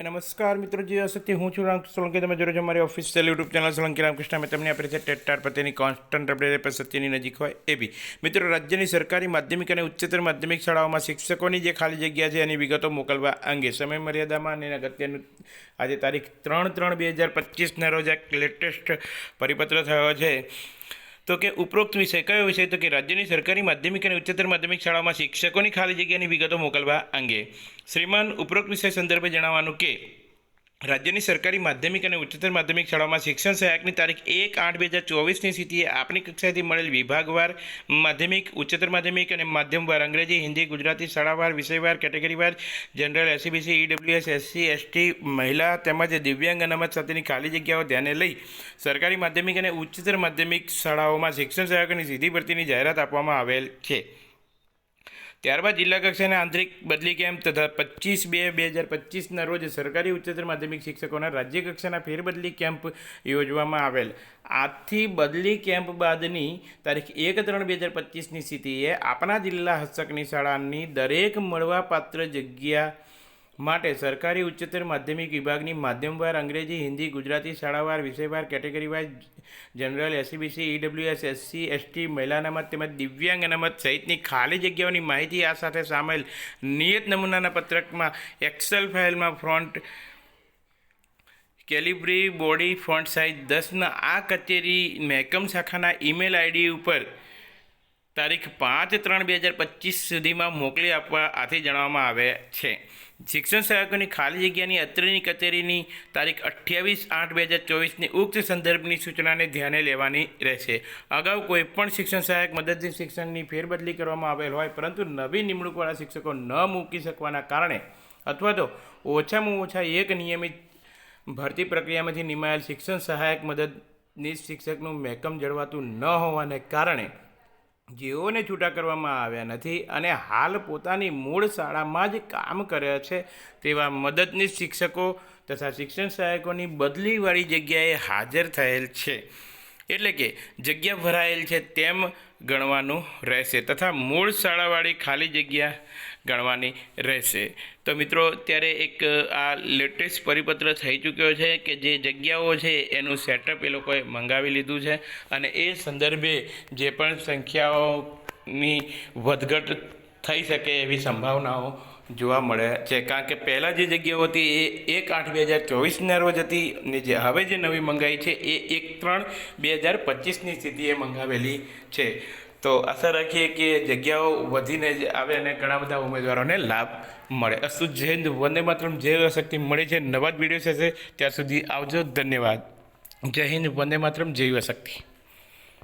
નમસ્કાર મિત્રો જે અશક્તિ હું છું રામ સોલંકી. તમે જોડે છો મારી official YouTube channel Solanki Ramkrishna. મેં તમને આપે છે ટેટાર પ્રત્યેની કોન્સ્ટન્ટ અપડેટ પર સત્યની નજીક હોય એ બી. મિત્રો, રાજ્યની સરકારી માધ્યમિક અને ઉચ્ચતર માધ્યમિક શાળાઓમાં શિક્ષકોની જે ખાલી જગ્યા છે, એની વિગતો મોકલવા અંગે સમય મર્યાદામાં અને અગત્યનું આજે તારીખ ત્રણ ત્રણ બે હજાર પચીસના રોજ એક લેટેસ્ટ પરિપત્ર થયો છે. તો કે ઉપરોક્ત વિષય કયો વિષય? તો કે રાજ્યની સરકારી માધ્યમિક અને ઉચ્ચતર માધ્યમિક શાળામાં શિક્ષકોની ખાલી જગ્યાની વિગતો મોકલવા અંગે. શ્રીમાન ઉપરોક્ત વિષય સંદર્ભે જણાવવાનું કે રાજ્યની સરકારી માધ્યમિક અને ઉચ્ચતર માધ્યમિક શાળાઓમાં શિક્ષણ સહાયકની તારીખ એક આઠ બે હજાર ચોવીસની સ્થિતિએ આપની કક્ષાએથી મળેલ વિભાગવાર માધ્યમિક, ઉચ્ચતર માધ્યમિક અને માધ્યમવાર અંગ્રેજી, હિન્દી, ગુજરાતી શાળાવાર, વિષયવાર, કેટેગરીવાર, general, SCBC, EWS, SC, ST, મહિલા તેમજ દિવ્યાંગ અનામત સાથેની ખાલી જગ્યાઓ ધ્યાને લઈ સરકારી માધ્યમિક અને ઉચ્ચતર માધ્યમિક શાળાઓમાં શિક્ષણ સહાયકોની સીધી ભરતીની જાહેરાત આપવામાં આવેલ છે. ત્યારબાદ જિલ્લા કક્ષાના આંતરિક બદલી કેમ્પ તથા પચીસ બે બે હજાર પચીસના રોજ સરકારી ઉચ્ચતર માધ્યમિક શિક્ષકોના રાજ્ય કક્ષાના ફેરબદલી કેમ્પ યોજવામાં આવેલ. આથી બદલી કેમ્પ બાદની તારીખ એક ત્રણ બે હજાર પચીસની સ્થિતિએ આપણા જિલ્લા હસ્તકની શાળાની દરેક મળવાપાત્ર જગ્યા માટે સરકારી ઉચ્ચતર માધ્યમિક વિભાગની માધ્યમવાર અંગ્રેજી, હિન્દી, ગુજરાતી શાળાવાર વિષયવાર કેટેગરીવાર general SCBC EWS SC ST મહિલા અનામત તેમજ દિવ્યાંગ અનામત સહિતની ખાલી જગ્યાઓની માહિતી આ સાથે સામેલ. નિયત નમૂનાના પત્રકમાં એક્સેલ ફાઇલમાં font Calibri, body, font size દસના આ કચેરી મહેકમ શાખાના ઈમેલ આઈડી ઉપર તારીખ પાંચ ત્રણ બે હજાર પચીસ સુધીમાં મોકલી આપવા આથી જણાવવામાં આવે છે. શિક્ષણ સહાયકોની ખાલી જગ્યાની અત્રેની કચેરીની તારીખ અઠ્યાવીસ આઠ બે હજાર ચોવીસની ઉક્ત સંદર્ભની સૂચનાને ધ્યાને લેવાની રહેશે. અગાઉ કોઈપણ શિક્ષણ સહાયક મદદની શિક્ષણની ફેરબદલી કરવામાં આવેલ હોય, પરંતુ નવી નિમણૂકવાળા શિક્ષકો ન મૂકી શકવાના કારણે અથવા તો ઓછામાં ઓછા એક નિયમિત ભરતી પ્રક્રિયામાંથી નિમાયેલ શિક્ષણ સહાયક મદદની શિક્ષકનું મહેકમ જળવાતું ન હોવાને કારણે જેઓને છૂટા કરવામાં આવ્યા નથી અને હાલ પોતાની મૂળ શાળામાં જ કામ કરે છે, તેવા મદદનીશ શિક્ષકો તથા શિક્ષણ સહાયકોની બદલીવાળી જગ્યાએ હાજર થયેલ છે. એટલે કે જગ્યા ભરાયેલ છે તેમ ગણવાનું રહેશે તથા મૂળ શાળાવાળી ખાલી જગ્યા ગણવાની રહેશે. તો મિત્રો, ત્યારે એક આ લેટેસ્ટ પરિપત્ર થઈ ચૂક્યો છે કે જે જગ્યાઓ છે એનું સેટઅપ એ લોકોએ મંગાવી લીધું છે અને એ સંદર્ભે જે પણ સંખ્યાઓની વધઘટ થઈ શકે એવી સંભાવનાઓ જોવા મળે છે. કારણ કે પહેલાં જે જગ્યાઓ હતી એ એક આઠ બે હજાર ચોવીસના રોજ હતી ને જે હવે જે નવી મંગાઈ છે એ એક ત્રણ બે હજાર પચીસની સ્થિતિએ મંગાવેલી છે. તો આશા રાખીએ કે જગ્યાઓ વધીને જ આવે અને ઘણા બધા ઉમેદવારોને લાભ મળે. અસ્તુ જય વંદે માત્રમ. જે શક્તિ મળે છે. નવા જ વીડિયો થશે ત્યાં સુધી આવજો. ધન્યવાદ. જય હિન્દ, વંદે માત્રમ. જૈવ શક્તિ.